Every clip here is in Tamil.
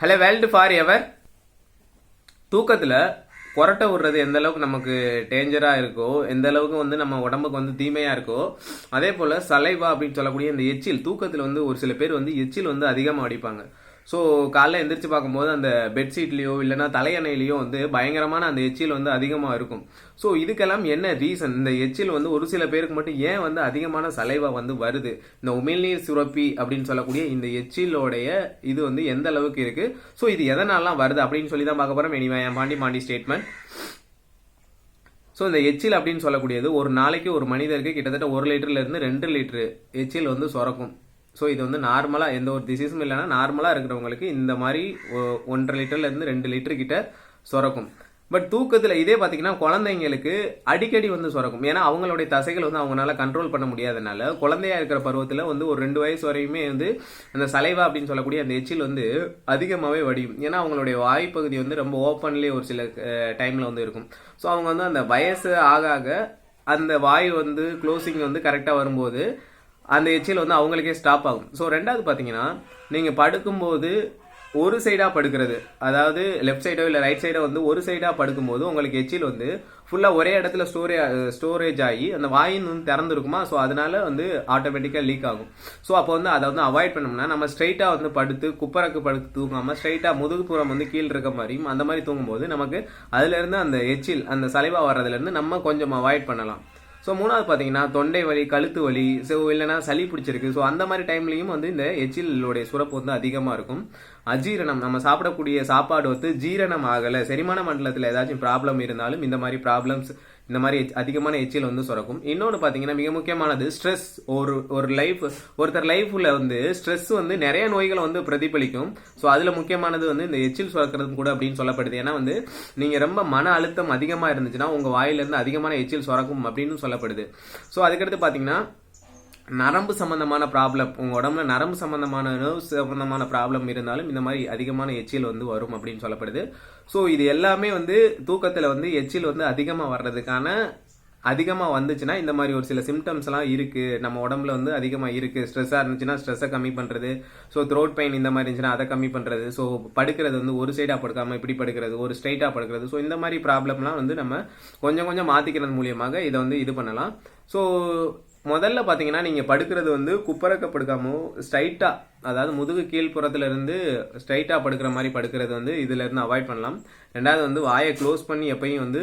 ஹலோ வேல்டு ஃபார் எவர் தூக்கத்தில் கொரட்டை விடுறது எந்த அளவுக்கு நமக்கு டேஞ்சராக இருக்கோ எந்த அளவுக்கு வந்து நம்ம உடம்புக்கு வந்து தீமையாக இருக்கோ அதே போல் சலைவா அப்படின்னு சொல்லக்கூடிய இந்த எச்சில் தூக்கத்தில் வந்து ஒரு சில பேர் வந்து எச்சில் வந்து அதிகமாக அடிப்பாங்க. ஸோ காலைல எந்திரிச்சு பார்க்கும்போது அந்த பெட்ஷீட்லேயோ இல்லைன்னா தலையணையிலையோ வந்து பயங்கரமான அந்த எச்சில் வந்து அதிகமாக இருக்கும். ஸோ இதுக்கெல்லாம் என்ன ரீசன் இந்த எச்சில் வந்து ஒரு சில பேருக்கு மட்டும் ஏன் வந்து அதிகமான சலைவா வந்து வருது? இந்த உமிழ்நீர் சுரப்பி அப்படின்னு சொல்லக்கூடிய இந்த எச்சிலோடைய இது வந்து எந்த அளவுக்கு இருக்குது ஸோ இது எதனாலாம் வருது அப்படின்னு சொல்லி தான் பார்க்க போகிறோம் எனிவே பாண்டி மாண்டி ஸ்டேட்மெண்ட் ஸோ இந்த எச்சில் அப்படின்னு சொல்லக்கூடியது ஒரு நாளைக்கு ஒரு மனிதருக்கு கிட்டத்தட்ட ஒரு லிட்டர்லேருந்து ரெண்டு லிட்டரு எச்சில் வந்து சுரக்கும். ஸோ இது வந்து நார்மலாக எந்த ஒரு டிசீஸும் இல்லைன்னா நார்மலாக இருக்கிறவங்களுக்கு இந்த மாதிரி ஒ- ஒன்றரை லிட்டர்லேருந்து ரெண்டு லிட்டர் கிட்ட சுரக்கும். பட் தூக்கத்தில் இதே பார்த்தீங்கன்னா குழந்தைங்களுக்கு அடிக்கடி வந்து சுரக்கும். ஏன்னா அவங்களுடைய தசைகள் வந்து அவங்களால கண்ட்ரோல் பண்ண முடியாதனால குழந்தையா இருக்கிற பருவத்தில் வந்து ஒரு ரெண்டு வயசு வரையுமே வந்து அந்த சலைவா அப்படின்னு சொல்லக்கூடிய அந்த எச்சில் வந்து அதிகமாகவே வடியும். ஏன்னா அவங்களுடைய வாய்ப்பகுதி வந்து ரொம்ப ஓப்பன்லேயே ஒரு சில டைமில் வந்து இருக்கும். ஸோ அவங்க வந்து அந்த வயசு ஆக ஆக அந்த வாய் வந்து க்ளோசிங் வந்து கரெக்டாக வரும்போது அந்த எச்சில் வந்து அவங்களுக்கே ஸ்டாப் ஆகும். ஸோ ரெண்டாவது பார்த்தீங்கன்னா நீங்கள் படுக்கும்போது ஒரு சைடாக படுக்கிறது. அதாவது லெஃப்ட் சைடோ இல்லை ரைட் சைடோ வந்து ஒரு சைடாக படுக்கும்போது உங்களுக்கு எச்சில் வந்து ஃபுல்லாக ஒரே இடத்துல ஸ்டோரே ஸ்டோரேஜ் ஆகி அந்த வாயின் வந்து திறந்துருக்குமா? ஸோ அதனால வந்து ஆட்டோமேட்டிக்காக லீக் ஆகும். ஸோ அப்போ வந்து அதை வந்து அவாய்ட் பண்ணோம்னா நம்ம ஸ்ட்ரைட்டாக வந்து படுத்து குப்பரக்கு படுத்து தூங்காமல் ஸ்ட்ரைட்டாக முதுகுப்புறம் வந்து கீழே இருக்க மாதிரியும் அந்த மாதிரி தூங்கும்போது நமக்கு அதுலேருந்து அந்த எச்சில் அந்த சலைவா வர்றதுலேருந்து நம்ம கொஞ்சம் அவாய்ட் பண்ணலாம். ஸோ மூணாவது பார்த்தீங்கன்னா தொண்டை வலி கழுத்து வலி ஸோ இல்லைன்னா சளி பிடிச்சிருக்கு. ஸோ அந்த மாதிரி டைம்லையும் வந்து இந்த எச்சிலோடைய சுரப்பு வந்து அதிகமாக இருக்கும். அஜீரணம் நம்ம சாப்பிடக்கூடிய சாப்பாடு வந்து ஜீரணம் ஆகலை. செரிமான மண்டலத்தில் ஏதாச்சும் ப்ராப்ளம் இருந்தாலும் இந்த மாதிரி ப்ராப்ளம்ஸ் இந்த மாதிரி எச்- அதிகமான எச்சில் வந்து சுரக்கும். இன்னொன்று பார்த்தீங்கன்னா மிக முக்கியமானது ஸ்ட்ரெஸ் ஒரு ஒரு லைஃப் ஒருத்தர் லைஃப்பில் வந்து ஸ்ட்ரெஸ் வந்து நிறைய நோய்களை வந்து பிரதிபலிக்கும். ஸோ அதில் முக்கியமானது வந்து இந்த எச்சில் சுரக்கிறது கூட அப்படின்னு சொல்லப்படுது. ஏன்னா வந்து நீங்கள் ரொம்ப மன அழுத்தம் அதிகமாக இருந்துச்சுன்னா உங்கள் வாயிலிருந்து அதிகமான எச்சில் சுரக்கும் அப்படின்னு சொல்லப்படுது. ஸோ அதுக்கடுத்து பார்த்தீங்கன்னா நரம்பு சம்பந்தமான ப்ராப்ளம் உங்கள் உடம்புல நரம்பு சம்பந்தமான நர்வ் சம்பந்தமான ப்ராப்ளம் இருந்தாலும் இந்த மாதிரி அதிகமான எச்சில் வந்து வரும் அப்படின்னு சொல்லப்படுது. ஸோ இது எல்லாமே வந்து தூக்கத்தில் வந்து எச்சில் வந்து அதிகமாக வர்றதுக்கான அதிகமாக வந்துச்சுன்னா இந்த மாதிரி ஒரு சில சிம்டம்ஸ்லாம் இருக்குது நம்ம உடம்புல வந்து அதிகமாக இருக்குது ஸ்ட்ரெஸ்ஸாக இருந்துச்சுன்னா ஸ்ட்ரெஸ்ஸை கம்மி பண்ணுறது ஸோ த்ரோட் பெயின் இந்த மாதிரி இருந்துச்சுன்னா அதை கம்மி பண்ணுறது ஸோ படுக்கிறது வந்து ஒரு சைடாக படுக்காமல் இப்படி படுக்கிறது ஒரு ஸ்ட்ரைட்டாக படுக்கிறது. ஸோ இந்த மாதிரி ப்ராப்ளம்லாம் வந்து நம்ம கொஞ்சம் கொஞ்சம் மாற்றிக்கிறது மூலியமாக இதை வந்து இது பண்ணலாம். ஸோ முதல்ல பார்த்தீங்கன்னா நீங்கள் படுக்கிறது வந்து குப்பரக்க படுக்காமோ ஸ்ட்ரைட்டாக அதாவது முதுகு கீழ்ப்புறத்துலேருந்து ஸ்ட்ரைட்டாக படுக்கிற மாதிரி படுக்கிறது வந்து இதுலேருந்து அவாய்ட் பண்ணலாம். ரெண்டாவது வந்து வாயை க்ளோஸ் பண்ணி எப்பயும் வந்து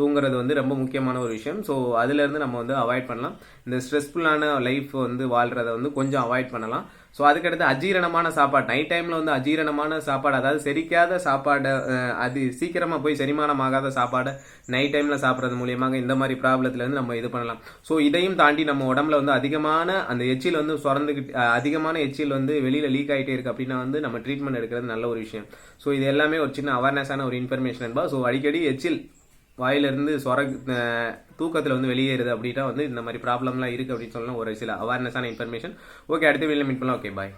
தூங்குறது வந்து ரொம்ப முக்கியமான ஒரு விஷயம். ஸோ அதுலேருந்து நம்ம வந்து அவாய்ட் பண்ணலாம். இந்த ஸ்ட்ரெஸ்ஃபுல்லான லைஃப் வந்து வாழ்கிறத வந்து கொஞ்சம் அவாய்ட் பண்ணலாம். ஸோ அதுக்கடுத்து அஜீரணமான சாப்பாடு. நைட் டைமில் வந்து அஜீரணமான சாப்பாடு அதாவது செரிக்காத சாப்பாடை அது சீக்கிரமாக போய் செரிமானம் ஆகாத சாப்பாடை நைட் டைமில் சாப்பிட்றது மூலியமாக இந்த மாதிரி ப்ராப்ளத்துலேருந்து நம்ம இது பண்ணலாம். ஸோ இதையும் தாண்டி நம்ம உடம்புல வந்து அதிகமான அந்த எச்சில் வந்து சுரந்துக்கிட்டு அதிகமான எச்சில் வந்து வெளியில் லீக் ஆகிட்டே இருக்கு அப்படின்னா வந்து நம்ம ட்ரீட்மெண்ட் எடுக்கிறது நல்ல ஒரு விஷயம். ஸோ இது எல்லாமே ஒரு சின்ன அவேர்னஸான ஒரு இன்ஃபர்மேஷன் என்பா. ஸோ அடிக்கடி எச்சில் வாயிலிருந்து சொர தூக்கத்தில் வந்து வெளியேறுது அப்படின்னா வந்து இந்த மாதிரி ப்ராப்ளம்லாம் இருக்குது அப்படின்னு சொல்லலாம் ஒரு சில அவேர்னஸான இன்ஃபர்மேஷன் ஓகே அடுத்த வீடியோ மீட் பண்ணலாம். Okay bye